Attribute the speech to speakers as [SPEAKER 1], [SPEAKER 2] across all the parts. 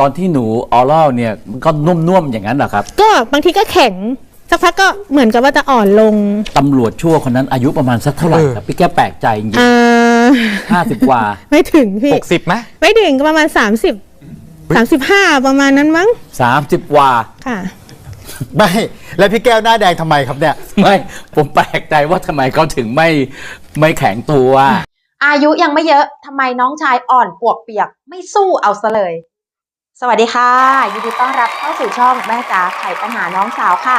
[SPEAKER 1] ตอนที่หนูออรัลเนี่ยมันก็นุ่มๆอย่างนั้นเหรอครับ
[SPEAKER 2] ก็บางทีก็แข็งสักพักก็เหมือนกับว่าจะอ่อนลง
[SPEAKER 1] ตำรวจชั่วคนนั้นอายุประมาณสักเท่าไหร่
[SPEAKER 3] เออ
[SPEAKER 1] ครับพี่แก้วแปลกใจจริง
[SPEAKER 2] อ่า
[SPEAKER 1] ๆห้าสิบกว่า
[SPEAKER 2] ไม่ถึงพี่
[SPEAKER 3] หกสิบไหม
[SPEAKER 2] ไม่ถึงก็ประมาณ 30 35 ประมาณนั้นมั้ง
[SPEAKER 1] สามสิบกว่า
[SPEAKER 2] ค่ะ
[SPEAKER 3] ไม่ แล้วพี่แก้วหน้าแดงทำไมครับเนี่ย
[SPEAKER 1] ไม่ ผมแปลกใจว่าทำไมเขาถึงไม่ไม่แข็งตัว
[SPEAKER 4] อายุยังไม่เยอะทำไมน้องชายอ่อนปวกเปียก ไม่สู้เอาซะเลย สวัสดีค่ะ ยินดีต้อนรับเข้าสู่ช่องแม่จ๋าไขปัญหาน้องสาวค่ะ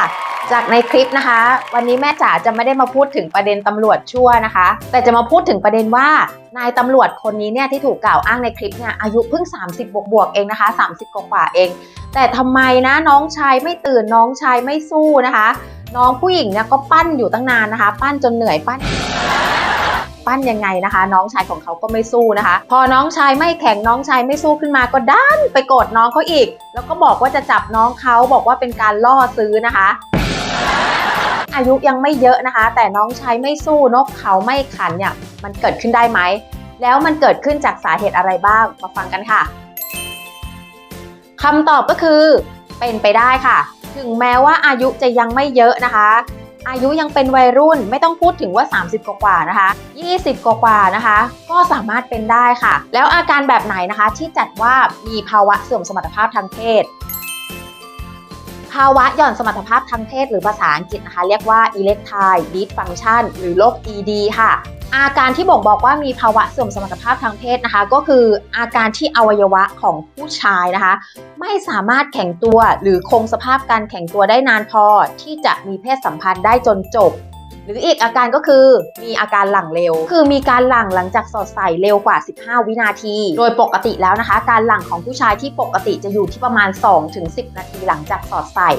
[SPEAKER 4] จากในคลิปนะคะ วันนี้แม่จ๋าจะไม่ได้มาพูดถึงประเด็นตำรวจชั่วนะคะ แต่จะมาพูดถึงประเด็นว่านายตำรวจคนนี้เนี่ยที่ถูกกล่าวอ้างในคลิปเนี่ยอายุเพิ่ง 30 บวกบวกเองนะคะ 30 กว่าๆเอง แต่ทำไมนะน้องชายไม่ตื่นน้องชายไม่สู้นะคะ น้องผู้หญิงเนี่ยก็ปั้นอยู่ตั้งนานนะคะ ปั้นจนเหนื่อยปั้น ปั้นยังไงนะคะ น้องชายของเขาก็ไม่สู้นะคะ พอน้องชายไม่แข็งน้องชายไม่สู้ขึ้นมาก็ด้านไปโกรธน้องเขาอีก แล้วก็บอกว่าจะจับน้องเขาบอกว่าเป็นการล่อซื้อนะคะอายุยังไม่เยอะนะคะ แต่น้องชายไม่สู้นกเขาไม่ขันเนี่ยมันเกิดขึ้นได้ไหม แล้วมันเกิดขึ้นจากสาเหตุอะไรบ้างมาฟังกันค่ะคำตอบก็คือเป็นไปได้ค่ะ ถึงแม้ว่าอายุจะยังไม่เยอะนะคะ อายุยังเป็นวัยรุ่นไม่ต้องพูดถึงว่า 30 กว่าๆนะคะ 20 กว่าๆนะคะ ก็สามารถเป็นได้ค่ะ แล้วอาการแบบไหนนะคะที่จัดว่ามีภาวะเสื่อมสมรรถภาพทางเพศ ภาวะหย่อนสมรรถภาพทางเพศ หรือภาษาอังกฤษนะคะ เรียกว่า erectile dysfunction หรือโรค ED ค่ะ อาการที่บ่งบอกว่ามีภาวะเสื่อมสมรรถภาพทางเพศนะคะ ก็คืออาการที่อวัยวะของผู้ชายนะคะ ไม่สามารถแข็งตัวหรือคงสภาพการแข็งตัวได้นานพอที่จะมีเพศสัมพันธ์ได้จนจบ หรืออีกอาการก็คือมีอาการหลังเร็ว คือมีการหลังหลังจากสอดใส่เร็วกว่า 15 วินาที โดยปกติแล้วนะคะ การหลังของผู้ชายที่ปกติจะอยู่ที่ประมาณ 2-10 นาทีหลังจากสอดใส่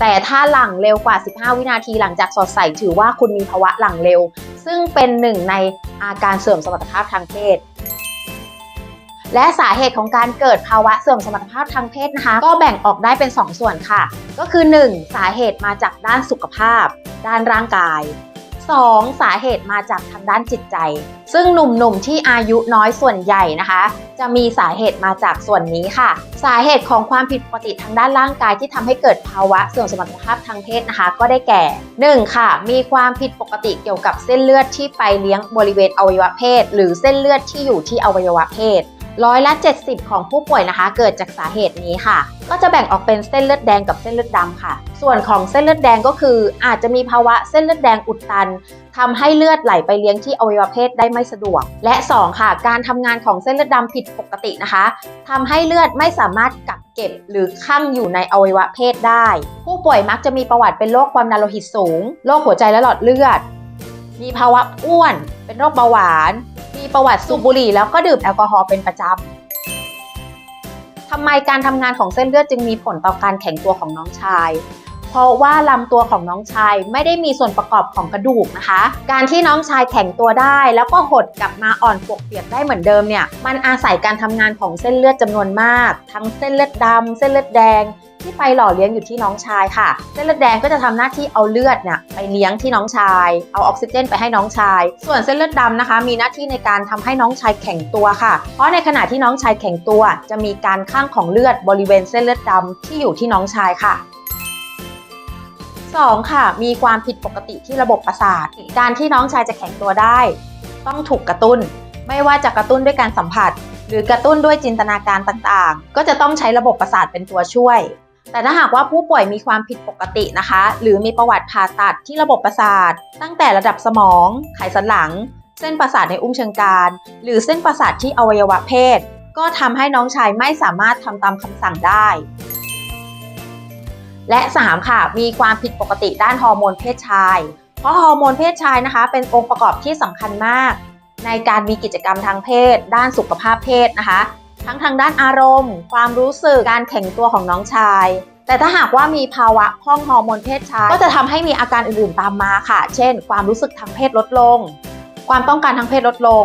[SPEAKER 4] แต่ถ้าหลังเร็วกว่า 15 วินาทีหลังจากสอดใส่ถือว่าคุณมีภาวะหลังเร็ว ซึ่งเป็นหนึ่งในอาการเสื่อมสมรรถภาพทางเพศ และสาเหตุของการเกิดภาวะเสื่อมสมรรถภาพทางเพศนะคะ ก็แบ่งออกได้เป็น 2 ส่วนค่ะ ก็คือ 1. สาเหตุมาจากด้านสุขภาพ ด้านร่างกาย 2. สาเหตุมาจากทางด้านจิตใจ ซึ่งหนุ่มๆที่อายุน้อยส่วนใหญ่นะคะ จะมีสาเหตุมาจากส่วนนี้ค่ะ สาเหตุของความผิดปกติทางด้านร่างกายที่ทำให้เกิดภาวะเสื่อมสมรรถภาพทางเพศนะคะ ก็ได้แก่ 1. ค่ะ มีความผิดปกติเกี่ยวกับเส้นเลือดที่ไปเลี้ยงบริเวณอวัยวะเพศ หรือเส้นเลือดที่อยู่ที่อวัยวะเพศ ร้อยละ 70 ของผู้ป่วยนะคะ เกิดจากสาเหตุนี้ค่ะ ก็จะแบ่งออกเป็นเส้นเลือดแดงกับเส้นเลือดดำค่ะ ส่วนของเส้นเลือดแดงก็คือ อาจจะมีภาวะเส้นเลือดแดงอุดตันทำให้เลือดไหลไปเลี้ยงที่อวัยวะเพศได้ไม่สะดวก และ 2 ค่ะ การทำงานของเส้นเลือดดำผิดปกตินะคะทำให้เลือดไม่สามารถกักเก็บ หรือคั่งอยู่ในอวัยวะเพศได้ ผู้ป่วยมักจะมีประวัติเป็นโรคความดันโลหิตสูงโรคหัวใจและหลอดเลือด มีภาวะอ้วน เป็นโรคเบาหวาน มีประวัติสูบบุหรี่แล้วก็ดื่มแอลกอฮอล์เป็นประจำทำไมการทำงานของเส้นเลือดจึงมีผลต่อการแข็งตัวของน้องชาย เพราะว่าลำตัวของน้องชายไม่ได้มีส่วนประกอบของกระดูกนะคะ การที่น้องชายแข็งตัวได้ แล้วก็หดกลับมาอ่อนปวกเปียกได้เหมือนเดิมเนี่ยมันอาศัยการทำงานของเส้นเลือดจำนวนมาก ทั้งเส้นเลือดดำเส้นเลือดแดงที่ไปหล่อเลี้ยงอยู่ที่น้องชายค่ะ เส้นเลือดแดงก็จะทำหน้าที่เอาเลือดเนี่ยไปเลี้ยงที่น้องชาย เอาออกซิเจนไปให้น้องชาย ส่วนเส้นเลือดดำนะคะ มีหน้าที่ในการทำให้น้องชายแข็งตัวค่ะ เพราะในขณะที่น้องชายแข็งตัว จะมีการข้างของเลือดบริเวณเส้นเลือดดำที่อยู่ที่น้องชายค่ะ 2. ค่ะ มีความผิดปกติที่ระบบประสาท การที่น้องชายจะแข็งตัวได้ ต้องถูกกระตุ้น ไม่ว่าจะกระตุ้นด้วยการสัมผัส หรือกระตุ้นด้วยจินตนาการต่างๆ ก็จะต้องใช้ระบบประสาทเป็นตัวช่วย แต่ถ้าหากว่าผู้ป่วยมีความผิดปกตินะคะ หรือมีประวัติผ่าตัดที่ระบบประสาท ตั้งแต่ระดับสมอง ไขสันหลัง เส้นประสาทในอุ้งเชิงกรานหรือเส้นประสาทที่อวัยวะเพศ ก็ทำให้น้องชายไม่สามารถทำตามคำสั่งได้ และ 3 ค่ะ มีความผิดปกติด้านฮอร์โมนเพศชาย เพราะฮอร์โมนเพศชายนะคะ เป็นองค์ประกอบที่สำคัญมาก ในการมีกิจกรรมทางเพศ ด้านสุขภาพเพศนะคะ ทั้งทางด้านอารมณ์ ความรู้สึกการแข็งตัวของน้องชาย แต่ถ้าหากว่ามีภาวะพร่องฮอร์โมนเพศชาย ก็จะทำให้มีอาการอื่นๆตามมาค่ะ เช่น ความรู้สึกทางเพศลดลง ความต้องการทางเพศลดลง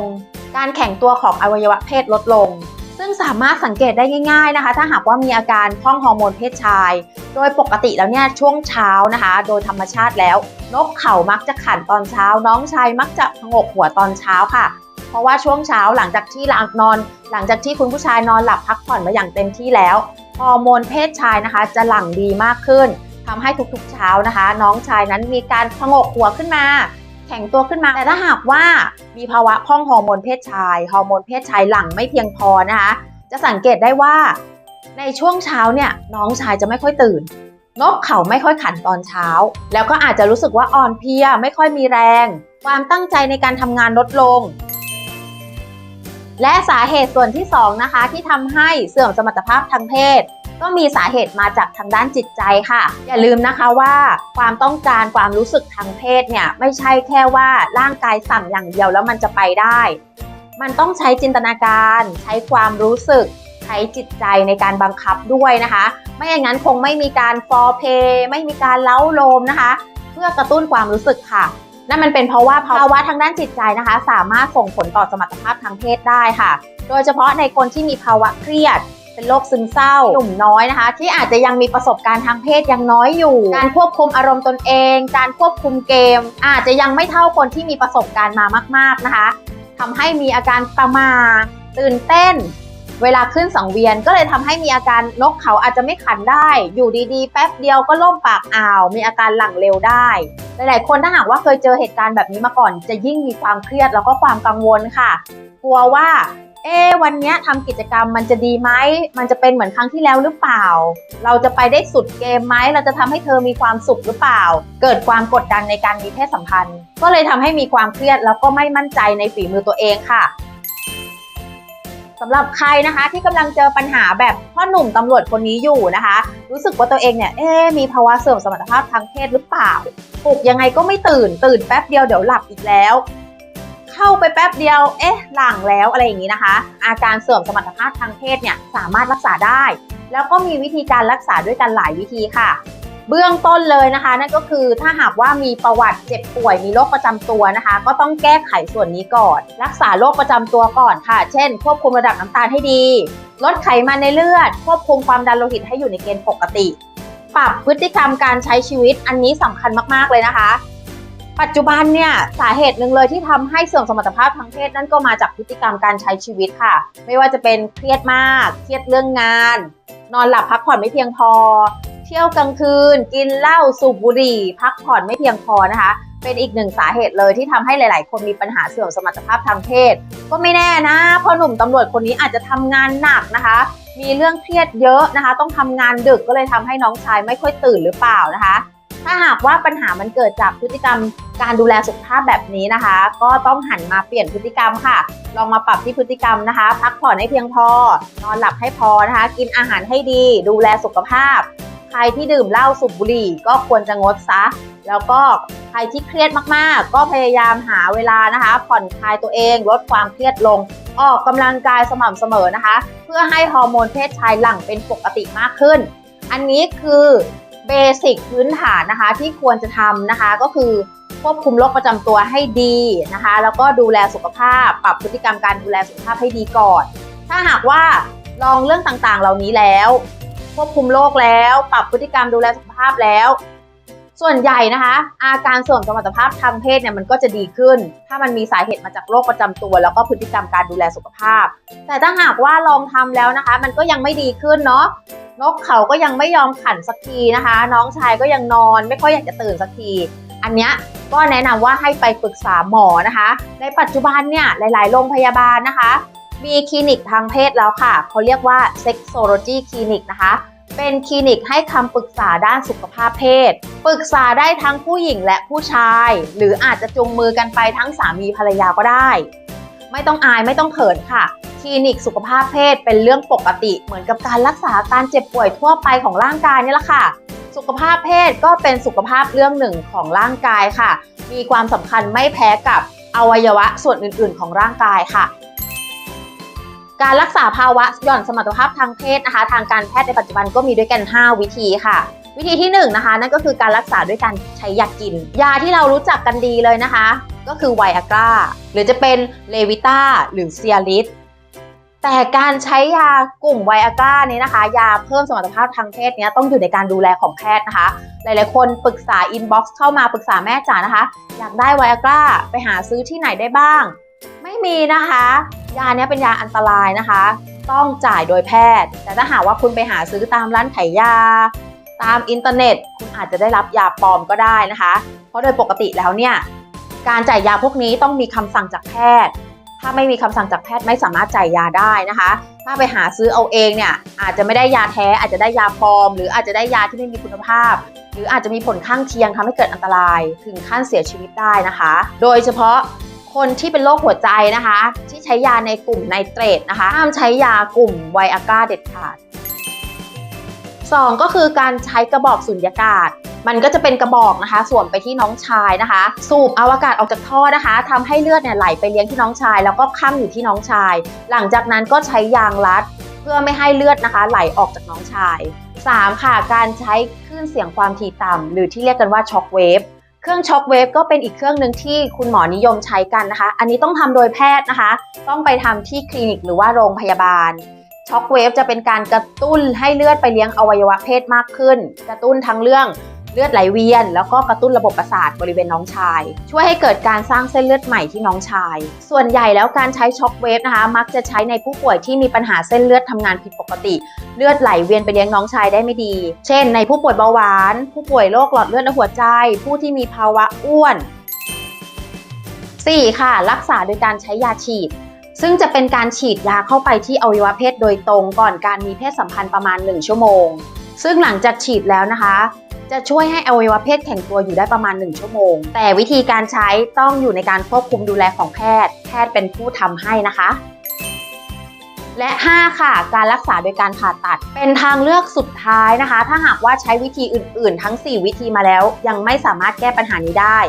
[SPEAKER 4] การแข็งตัวของอวัยวะเพศลดลงซึ่งสามารถสังเกตได้ง่าย ๆนะคะ ถ้าหากว่ามีอาการพร่องฮอร์โมนเพศชาย โดยปกติแล้วเนี่ยช่วงเช้านะคะ โดยธรรมชาติแล้ว นกเขามักจะขันตอนเช้า น้องชายมักจะพงกหัวตอนเช้าค่ะ เพราะว่าช่วงเช้าหลังจากที่หลังนอน หลังจากที่คุณผู้ชายนอนหลับพักผ่อนมาอย่างเต็มที่แล้วฮอร์โมนเพศชายนะคะ จะหลั่งดีมากขึ้นทำให้ทุกๆเช้านะคะ น้องชายนั้นมีการพงกหัวขึ้นมา แข็งตัวขึ้นมาแต่ถ้าหากว่ามีภาวะพ่องฮอร์โมนเพศชายฮอร์โมนเพศชายหลั่งไม่เพียงพอนะคะ จะสังเกตได้ว่า ในช่วงเช้าเนี่ยน้องชายจะไม่ค่อยตื่น นกเขาไม่ค่อยขันตอนเช้า แล้วก็อาจจะรู้สึกว่าอ่อนเพลียไม่ค่อยมีแรง ความตั้งใจในการทำงานลดลง และสาเหตุส่วนที่สองนะคะที่ทำให้เสื่อมสมรรถภาพทางเพศ ก็มีสาเหตุมาจากทางด้านจิตใจค่ะ อย่าลืมนะคะว่าความต้องการความรู้สึกทางเพศเนี่ยไม่ใช่แค่ว่าร่างกายสั่งอย่างเดียวแล้วมันจะไปได้ มันต้องใช้จินตนาการ ใช้ความรู้สึก ใช้จิตใจในการบังคับด้วยนะคะ ไม่อย่างนั้นคงไม่มีการฟอร์เพย์ไม่มีการเล้าโลมนะคะ เพื่อกระตุ้นความรู้สึกค่ะนั่นมันเป็นเพราะว่าภาวะทางด้านจิตใจนะคะ สามารถส่งผลต่อสมรรถภาพทางเพศได้ค่ะ โดยเฉพาะในคนที่มีภาวะเครียด เป็นโรคซึมเศร้าหนุ่มน้อยนะคะ ที่อาจจะยังมีประสบการณ์ทางเพศยังน้อยอยู่ การควบคุมอารมณ์ตนเอง การควบคุมเกม อาจจะยังไม่เท่าคนที่มีประสบการณ์มามาก ๆนะคะทำให้มีอาการประหมาตื่นเต้น เวลาขึ้นสังเวียนก็เลยทำให้มีอาการนกเขาอาจจะไม่ขันได้ อยู่ดีๆ แป๊บเดียวก็ล่มปากอ่าว มีอาการหลังเร็วได้ หลายๆ คนถ้าหากว่าเคยเจอเหตุการณ์แบบนี้มาก่อน จะยิ่งมีความเครียดแล้วก็ความกังวลค่ะ กลัวว่า เอ๊วันนี้ทำกิจกรรมมันจะดีไหม มันจะเป็นเหมือนครั้งที่แล้วหรือเปล่า เราจะไปได้สุดเกมไหม เราจะทำให้เธอมีความสุขหรือเปล่า เกิดความกดดันในการมีเพศสัมพันธ์ ก็เลยทำให้มีความเครียดแล้วก็ไม่มั่นใจในฝีมือตัวเองค่ะ สำหรับใครนะคะที่กำลังเจอปัญหาแบบพ่อหนุ่มตำรวจคนนี้อยู่นะคะ รู้สึกว่าตัวเองเนี่ยเอ๊มีภาวะเสื่อมสมรรถภาพทางเพศหรือเปล่าปลุกยังไงก็ไม่ตื่นตื่นแป๊บเดียวเดี๋ยวหลับอีกแล้ว เข้าไปแป๊บเดียว เอ๊ะหลังแล้วอะไรอย่างนี้นะคะ อาการเสื่อมสมรรถภาพทางเพศเนี่ยสามารถรักษาได้ แล้วก็มีวิธีการรักษาด้วยกันหลายวิธีค่ะ เบื้องต้นเลยนะคะ นั่นก็คือถ้าหากว่ามีประวัติเจ็บป่วยมีโรคประจำตัวนะคะ ก็ต้องแก้ไขส่วนนี้ก่อน รักษาโรคประจำตัวก่อนค่ะ เช่น ควบคุมระดับน้ำตาลให้ดี ลดไขมันในเลือด ควบคุมความดันโลหิตให้อยู่ในเกณฑ์ปกติ ปรับพฤติกรรมการใช้ชีวิตอันนี้สำคัญมากๆเลยนะคะ ปัจจุบันเนี่ยสาเหตุหนึ่งเลยที่ทำให้เสื่อมสมรรถภาพทางเพศนั่นก็มาจากพฤติกรรมการใช้ชีวิตค่ะ ไม่ว่าจะเป็นเครียดมาก เครียดเรื่องงาน นอนหลับพักผ่อนไม่เพียงพอ เที่ยวกลางคืน กินเหล้าสูบบุหรี่ พักผ่อนไม่เพียงพอนะคะ เป็นอีกหนึ่งสาเหตุเลยที่ทำให้หลาย ๆ คนมีปัญหาเสื่อมสมรรถภาพทางเพศ ก็ไม่แน่นะเพราะหนุ่มตำรวจคนนี้อาจจะทำงานหนักนะคะ มีเรื่องเครียดเยอะนะคะ ต้องทำงานดึกก็เลยทำให้น้องชายไม่ค่อยตื่นหรือเปล่านะคะ ถ้าหากว่าปัญหามันเกิดจากพฤติกรรมการดูแลสุขภาพแบบนี้นะคะ ก็ต้องหันมาเปลี่ยนพฤติกรรมค่ะ ลองมาปรับที่พฤติกรรมนะคะ พักผ่อนให้เพียงพอ นอนหลับให้พอนะคะ กินอาหารให้ดี ดูแลสุขภาพ ใครที่ดื่มเหล้าสูบบุหรี่ก็ควรจะงดซะ แล้วก็ใครที่เครียดมากๆ ก็พยายามหาเวลานะคะ ผ่อนคลายตัวเอง ลดความเครียดลง ออกกำลังกายสม่ำเสมอนะคะ เพื่อให้ฮอร์โมนเพศชายหลั่งเป็นปกติมากขึ้น อันนี้คือ เบสิกพื้นฐานนะคะที่ควรจะทำนะคะก็คือควบคุมโรคประจำตัวให้ดีนะคะ แล้วก็ดูแลสุขภาพ ปรับพฤติกรรมการดูแลสุขภาพให้ดีก่อน ถ้าหากว่าลองเรื่องต่างๆ เหล่านี้แล้ว ควบคุมโรคแล้ว ปรับพฤติกรรมดูแลสุขภาพแล้ว ส่วนใหญ่นะคะ อาการเสื่อมสมรรถภาพทางเพศเนี่ยมันก็จะดีขึ้น ถ้ามันมีสาเหตุมาจากโรคประจำตัว แล้วก็พฤติกรรมการดูแลสุขภาพ แต่ถ้าหากว่าลองทำแล้วนะคะ มันก็ยังไม่ดีขึ้นเนาะนกเขาก็ยังไม่ยอมขันสักทีนะคะ น้องชายก็ยังนอน ไม่ค่อยอยากจะตื่นสักที อันเนี้ยก็แนะนำว่าให้ไปปรึกษาหมอนะคะ ในปัจจุบันเนี่ยหลาย ๆ โรงพยาบาลนะคะมีคลินิกทางเพศแล้วค่ะ เขาเรียกว่า sexology clinic นะคะ เป็นคลินิกให้คำปรึกษาด้านสุขภาพเพศ ปรึกษาได้ทั้งผู้หญิงและผู้ชาย หรืออาจจะจูงมือกันไปทั้งสามีภรรยาก็ได้ ไม่ต้องอายไม่ต้องเขินค่ะ คลินิกสุขภาพเพศเป็นเรื่องปกติเหมือนกับการรักษาการเจ็บป่วยทั่วไปของร่างกายนี่แหละค่ะ สุขภาพเพศก็เป็นสุขภาพเรื่องหนึ่งของร่างกายค่ะ มีความสำคัญไม่แพ้กับอวัยวะส่วนอื่น ๆ ของร่างกายค่ะ การรักษาภาวะหย่อนสมรรถภาพทางเพศนะคะ ทางการแพทย์ในปัจจุบันก็มีด้วยกัน 5 วิธีค่ะ วิธีที่1นงนะคะนั่นก็คือการรักษาด้วยการใช้ยากิน ยาที่เรารู้จักกันดีเลยนะคะ ก็คือไวอากราหรือจะเป็นเลวิต้าหรือเซียริสแต่การใช้ยากลุ่มไวอากรานี้นะคะ ยาเพิ่มสมรรถภาพทางเพศเนี้ยต้องอยู่ในการดูแลของแพทย์นะคะ หลายๆ คนปรึกษาอินบ็อกซ์เข้ามาปรึกษาแม่จ๋านะคะ อยากได้ไวอากราไปหาซื้อที่ไหนได้บ้าง ไม่มีนะคะ ยาเนี้ยเป็นยาอันตรายนะคะ ต้องจ่ายโดยแพทย์ แต่ถ้าหากว่าคุณไปหาซื้อตามร้านขายยา ตามอินเทอร์เน็ต คุณอาจจะได้รับยาปลอมก็ได้นะคะ เพราะโดยปกติแล้วเนี่ยการจ่ายยาพวกนี้ต้องมีคำสั่งจากแพทย์ ถ้าไม่มีคำสั่งจากแพทย์ไม่สามารถจ่ายยาได้นะคะ ถ้าไปหาซื้อเอาเองเนี่ยอาจจะไม่ได้ยาแท้อาจจะได้ยาปลอม หรืออาจจะได้ยาที่ไม่มีคุณภาพ หรืออาจจะมีผลข้างเคียงทำให้เกิดอันตรายถึงขั้นเสียชีวิตได้นะคะ โดยเฉพาะ คนที่เป็นโรคหัวใจนะคะ ที่ใช้ยาในกลุ่มไนเตรตนะคะห้ามใช้ยากลุ่มไวอาก้าเด็ดขาดสองก็คือการใช้กระบอกสุญญากาศ มันก็จะเป็นกระบอกนะคะสวมไปที่น้องชายนะคะ สูบเอาอากาศออกจากท่อนะคะทำให้เลือดเนี่ยไหลไปเลี้ยงที่น้องชาย แล้วก็ค้ำอยู่ที่น้องชาย หลังจากนั้นก็ใช้ยางรัด เพื่อไม่ให้เลือดนะคะ ไหลออกจากน้องชาย 3. ค่ะการใช้คลื่นเสียงความถี่ต่ำหรือที่เรียกกันว่าช็อคเวฟ เครื่องช็อคเวฟก็เป็นอีกเครื่องหนึ่งที่คุณหมอนิยมใช้กันนะคะ อันนี้ต้องทำโดยแพทย์นะคะ ต้องไปทำที่คลินิกหรือว่าโรงพยาบาล ช็อคเวฟจะเป็นการกระตุ้นให้เลือดไปเลี้ยงอวัยวะเพศมากขึ้น กระตุ้นทั้งเรื่อง เลือดไหลเวียน แล้วก็กระตุ้นระบบประสาทบริเวณน้องชาย ช่วยให้เกิดการสร้างเส้นเลือดใหม่ที่น้องชาย ส่วนใหญ่แล้วการใช้ช็อคเวฟนะคะมักจะใช้ในผู้ป่วยที่มีปัญหาเส้นเลือดทำงานผิดปกติ เลือดไหลเวียนไปเลี้ยงน้องชายได้ไม่ดี เช่น ในผู้ป่วยเบาหวาน ผู้ป่วยโรคหลอดเลือดและหัวใจ ผู้ที่มีภาวะอ้วน 4. ค่ะ รักษาโดยการใช้ยาฉีด ซึ่งจะเป็นการฉีดยาเข้าไปที่อวัยวะเพศโดยตรงก่อนการมีเพศสัมพันธ์ประมาณ 1 ชั่วโมง ซึ่งหลังจากฉีดแล้วนะคะ จะช่วยให้อวัยวะเพศแข็งตัวอยู่ได้ประมาณ 1 ชั่วโมง แต่วิธีการใช้ต้องอยู่ในการควบคุมดูแลของแพทย์ แพทย์เป็นผู้ทำให้นะคะ และ 5 ค่ะ การรักษาโดยการผ่าตัด เป็นทางเลือกสุดท้ายนะคะ ถ้าหากว่าใช้วิธีอื่น ๆ ทั้ง 4 วิธีมาแล้ว ยังไม่สามารถแก้ปัญหานี้ได้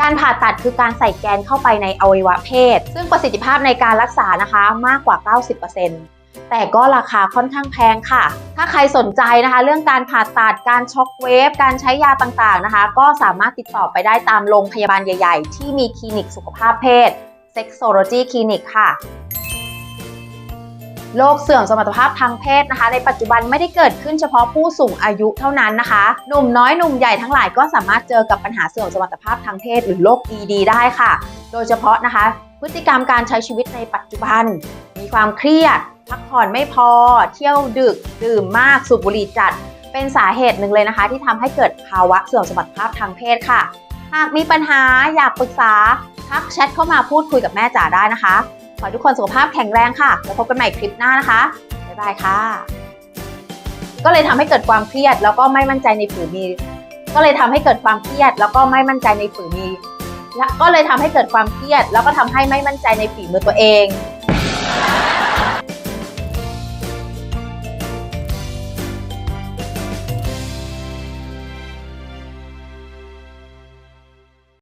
[SPEAKER 4] การผ่าตัดคือการใส่แกนเข้าไปในอวัยวะเพศ ซึ่งประสิทธิภาพในการรักษานะคะมากกว่า 90% แต่ก็ราคาค่อนข้างแพงค่ะ ถ้าใครสนใจนะคะ เรื่องการผ่าตัด การช็อคเวฟ การใช้ยาต่างๆนะคะ ก็สามารถติดต่อไปได้ตามโรงพยาบาลใหญ่ ๆ ที่มีคลินิกสุขภาพเพศ Sexology Clinic ค่ะโรคเสื่อมสมรรถภาพทางเพศนะคะ ในปัจจุบันไม่ได้เกิดขึ้นเฉพาะผู้สูงอายุเท่านั้นนะคะ หนุ่มน้อยหนุ่มใหญ่ทั้งหลายก็สามารถเจอกับปัญหาเสื่อมสมรรถภาพทางเพศหรือโรค ED ได้ค่ะ โดยเฉพาะนะคะ พฤติกรรมการใช้ชีวิตในปัจจุบัน มีความเครียด พักผ่อนไม่พอ เที่ยวดึก ดื่มมาก สูบบุหรี่จัด เป็นสาเหตุหนึ่งเลยนะคะ ที่ทำให้เกิดภาวะเสื่อมสมรรถภาพทางเพศค่ะ หากมีปัญหาอยากปรึกษา ทักแชทเข้ามาพูดคุยกับแม่จ๋าได้นะคะ ขอให้ทุกคนสุขภาพแข็งแรงค่ะ แล้วพบกันใหม่คลิปหน้านะคะ บ๊ายบายค่ะ ก็เลยทำให้เกิดความเครียดแล้วก็ไม่มั่นใจในฝีมือก็เลยทำให้เกิดความเครียด แล้วก็ไม่มั่นใจในฝีมือและก็เลยทำให้เกิดความเครียด แล้วก็ทำให้ไม่มั่นใจในฝีมือตัวเอง